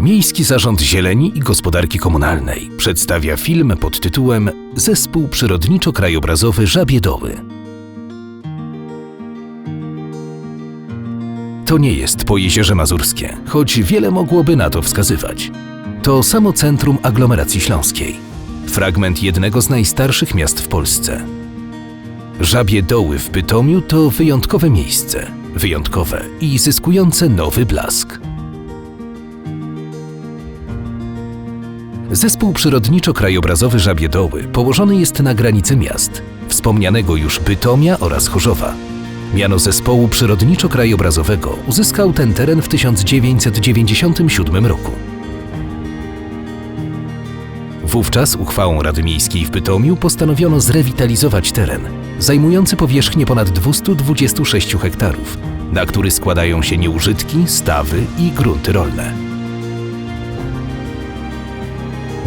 Miejski Zarząd Zieleni i Gospodarki Komunalnej przedstawia film pod tytułem Zespół Przyrodniczo-Krajobrazowy Żabie Doły. To nie jest Pojezierze Mazurskie, choć wiele mogłoby na to wskazywać. To samo centrum aglomeracji śląskiej. Fragment jednego z najstarszych miast w Polsce. Żabie Doły w Bytomiu to wyjątkowe miejsce. Wyjątkowe i zyskujące nowy blask. Zespół Przyrodniczo-Krajobrazowy Żabie Doły położony jest na granicy miast, wspomnianego już Bytomia oraz Chorzowa. Miano zespołu przyrodniczo-krajobrazowego uzyskał ten teren w 1997 roku. Wówczas uchwałą Rady Miejskiej w Bytomiu postanowiono zrewitalizować teren, zajmujący powierzchnię ponad 226 hektarów, na który składają się nieużytki, stawy i grunty rolne.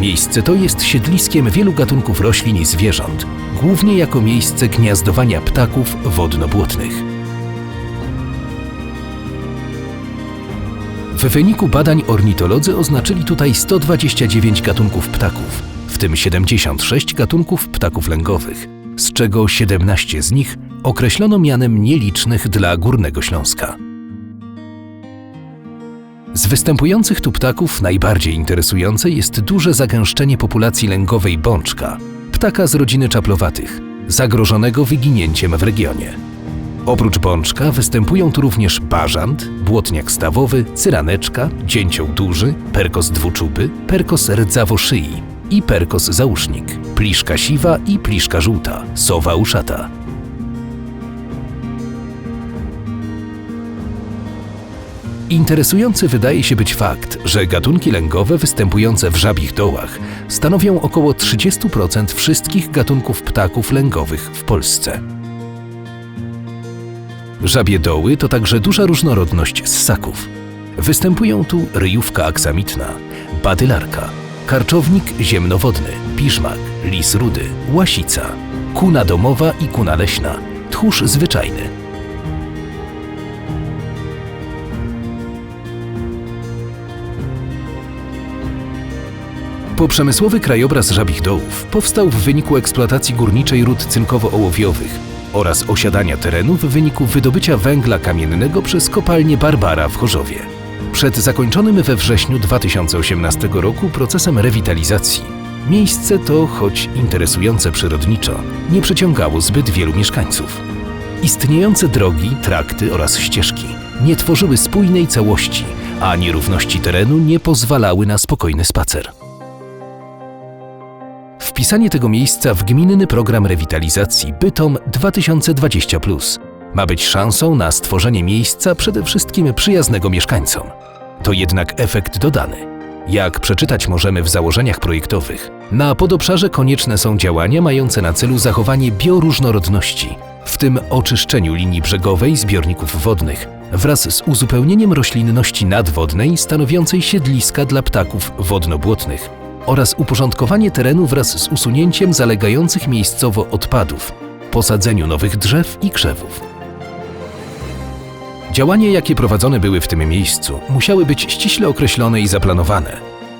Miejsce to jest siedliskiem wielu gatunków roślin i zwierząt, głównie jako miejsce gniazdowania ptaków wodno-błotnych. W wyniku badań ornitolodzy oznaczyli tutaj 129 gatunków ptaków, w tym 76 gatunków ptaków lęgowych, z czego 17 z nich określono mianem nielicznych dla Górnego Śląska. Z występujących tu ptaków najbardziej interesujące jest duże zagęszczenie populacji lęgowej bączka, ptaka z rodziny czaplowatych, zagrożonego wyginięciem w regionie. Oprócz bączka występują tu również bażant, błotniak stawowy, cyraneczka, dzięcioł duży, perkos dwuczupy, perkos rdzawo-szyi i perkos zausznik, pliszka siwa i pliszka żółta, sowa uszata. Interesujący wydaje się być fakt, że gatunki lęgowe występujące w żabich dołach stanowią około 30% wszystkich gatunków ptaków lęgowych w Polsce. Żabie doły to także duża różnorodność ssaków. Występują tu ryjówka aksamitna, badylarka, karczownik ziemnowodny, piżmak, lis rudy, łasica, kuna domowa i kuna leśna, tchórz zwyczajny, Poprzemysłowy krajobraz Żabich Dołów powstał w wyniku eksploatacji górniczej ród cynkowo-ołowiowych oraz osiadania terenu w wyniku wydobycia węgla kamiennego przez kopalnię Barbara w Chorzowie. Przed zakończonym we wrześniu 2018 roku procesem rewitalizacji miejsce to, choć interesujące przyrodniczo, nie przyciągało zbyt wielu mieszkańców. Istniejące drogi, trakty oraz ścieżki nie tworzyły spójnej całości, a nierówności terenu nie pozwalały na spokojny spacer. Wpisanie tego miejsca w gminny program rewitalizacji Bytom 2020 ma być szansą na stworzenie miejsca przede wszystkim przyjaznego mieszkańcom. To jednak efekt dodany. Jak przeczytać możemy w założeniach projektowych, na podobszarze konieczne są działania mające na celu zachowanie bioróżnorodności, w tym oczyszczeniu linii brzegowej zbiorników wodnych wraz z uzupełnieniem roślinności nadwodnej stanowiącej siedliska dla ptaków wodno-błotnych oraz uporządkowanie terenu wraz z usunięciem zalegających miejscowo odpadów, posadzeniu nowych drzew i krzewów. Działania, jakie prowadzone były w tym miejscu, musiały być ściśle określone i zaplanowane.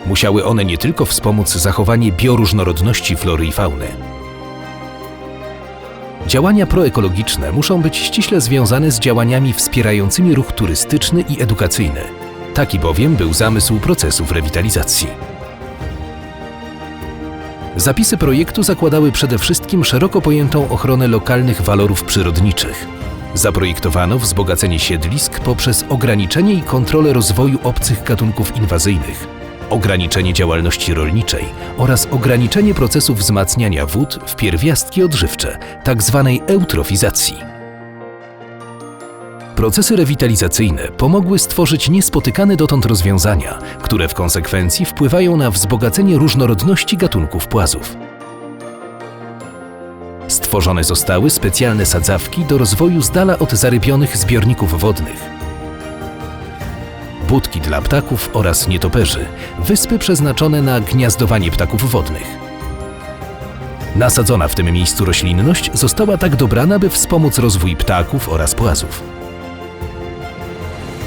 Musiały one nie tylko wspomóc zachowanie bioróżnorodności flory i fauny. Działania proekologiczne muszą być ściśle związane z działaniami wspierającymi ruch turystyczny i edukacyjny. Taki bowiem był zamysł procesów rewitalizacji. Zapisy projektu zakładały przede wszystkim szeroko pojętą ochronę lokalnych walorów przyrodniczych. Zaprojektowano wzbogacenie siedlisk poprzez ograniczenie i kontrolę rozwoju obcych gatunków inwazyjnych, ograniczenie działalności rolniczej oraz ograniczenie procesu wzmacniania wód w pierwiastki odżywcze, tzw. eutrofizacji. Procesy rewitalizacyjne pomogły stworzyć niespotykane dotąd rozwiązania, które w konsekwencji wpływają na wzbogacenie różnorodności gatunków płazów. Stworzone zostały specjalne sadzawki do rozwoju z dala od zarybionych zbiorników wodnych. Budki dla ptaków oraz nietoperzy, wyspy przeznaczone na gniazdowanie ptaków wodnych. Nasadzona w tym miejscu roślinność została tak dobrana, by wspomóc rozwój ptaków oraz płazów.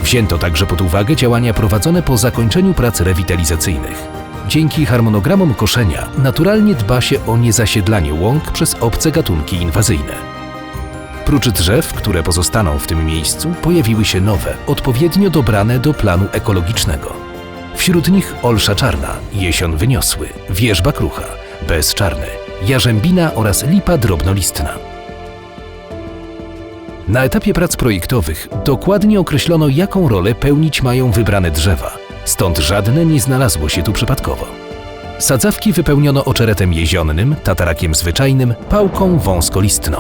Wzięto także pod uwagę działania prowadzone po zakończeniu prac rewitalizacyjnych. Dzięki harmonogramom koszenia naturalnie dba się o niezasiedlanie łąk przez obce gatunki inwazyjne. Prócz drzew, które pozostaną w tym miejscu, pojawiły się nowe, odpowiednio dobrane do planu ekologicznego. Wśród nich olsza czarna, jesion wyniosły, wierzba krucha, bez czarny, jarzębina oraz lipa drobnolistna. Na etapie prac projektowych dokładnie określono, jaką rolę pełnić mają wybrane drzewa, stąd żadne nie znalazło się tu przypadkowo. Sadzawki wypełniono oczeretem jezionnym, tatarakiem zwyczajnym, pałką wąskolistną.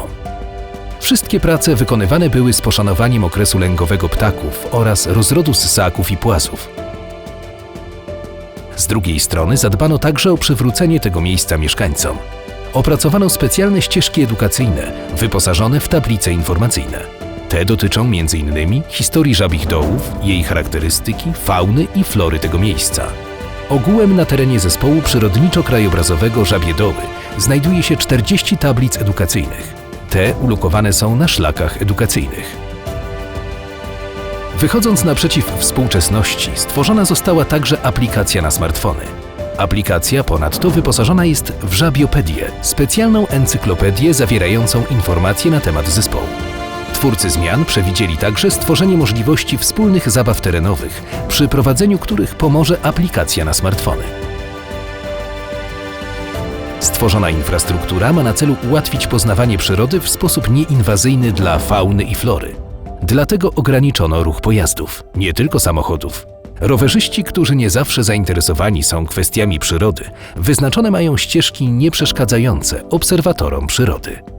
Wszystkie prace wykonywane były z poszanowaniem okresu lęgowego ptaków oraz rozrodu ssaków i płazów. Z drugiej strony zadbano także o przywrócenie tego miejsca mieszkańcom. Opracowano specjalne ścieżki edukacyjne wyposażone w tablice informacyjne. Te dotyczą m.in. historii żabich dołów, jej charakterystyki, fauny i flory tego miejsca. Ogółem na terenie zespołu przyrodniczo-krajobrazowego Żabie Doły znajduje się 40 tablic edukacyjnych. Te ulokowane są na szlakach edukacyjnych. Wychodząc naprzeciw współczesności, stworzona została także aplikacja na smartfony. Aplikacja ponadto wyposażona jest w Żabiopedię, specjalną encyklopedię zawierającą informacje na temat zespołu. Twórcy zmian przewidzieli także stworzenie możliwości wspólnych zabaw terenowych, przy prowadzeniu których pomoże aplikacja na smartfony. Stworzona infrastruktura ma na celu ułatwić poznawanie przyrody w sposób nieinwazyjny dla fauny i flory. Dlatego ograniczono ruch pojazdów, nie tylko samochodów. Rowerzyści, którzy nie zawsze zainteresowani są kwestiami przyrody, wyznaczone mają ścieżki nieprzeszkadzające obserwatorom przyrody.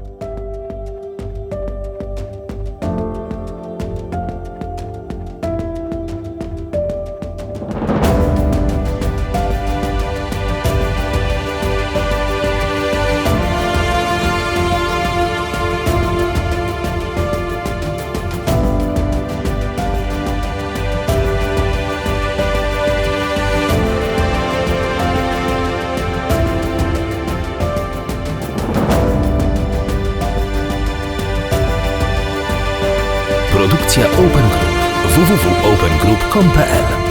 Open Group www.opengroup.com.pl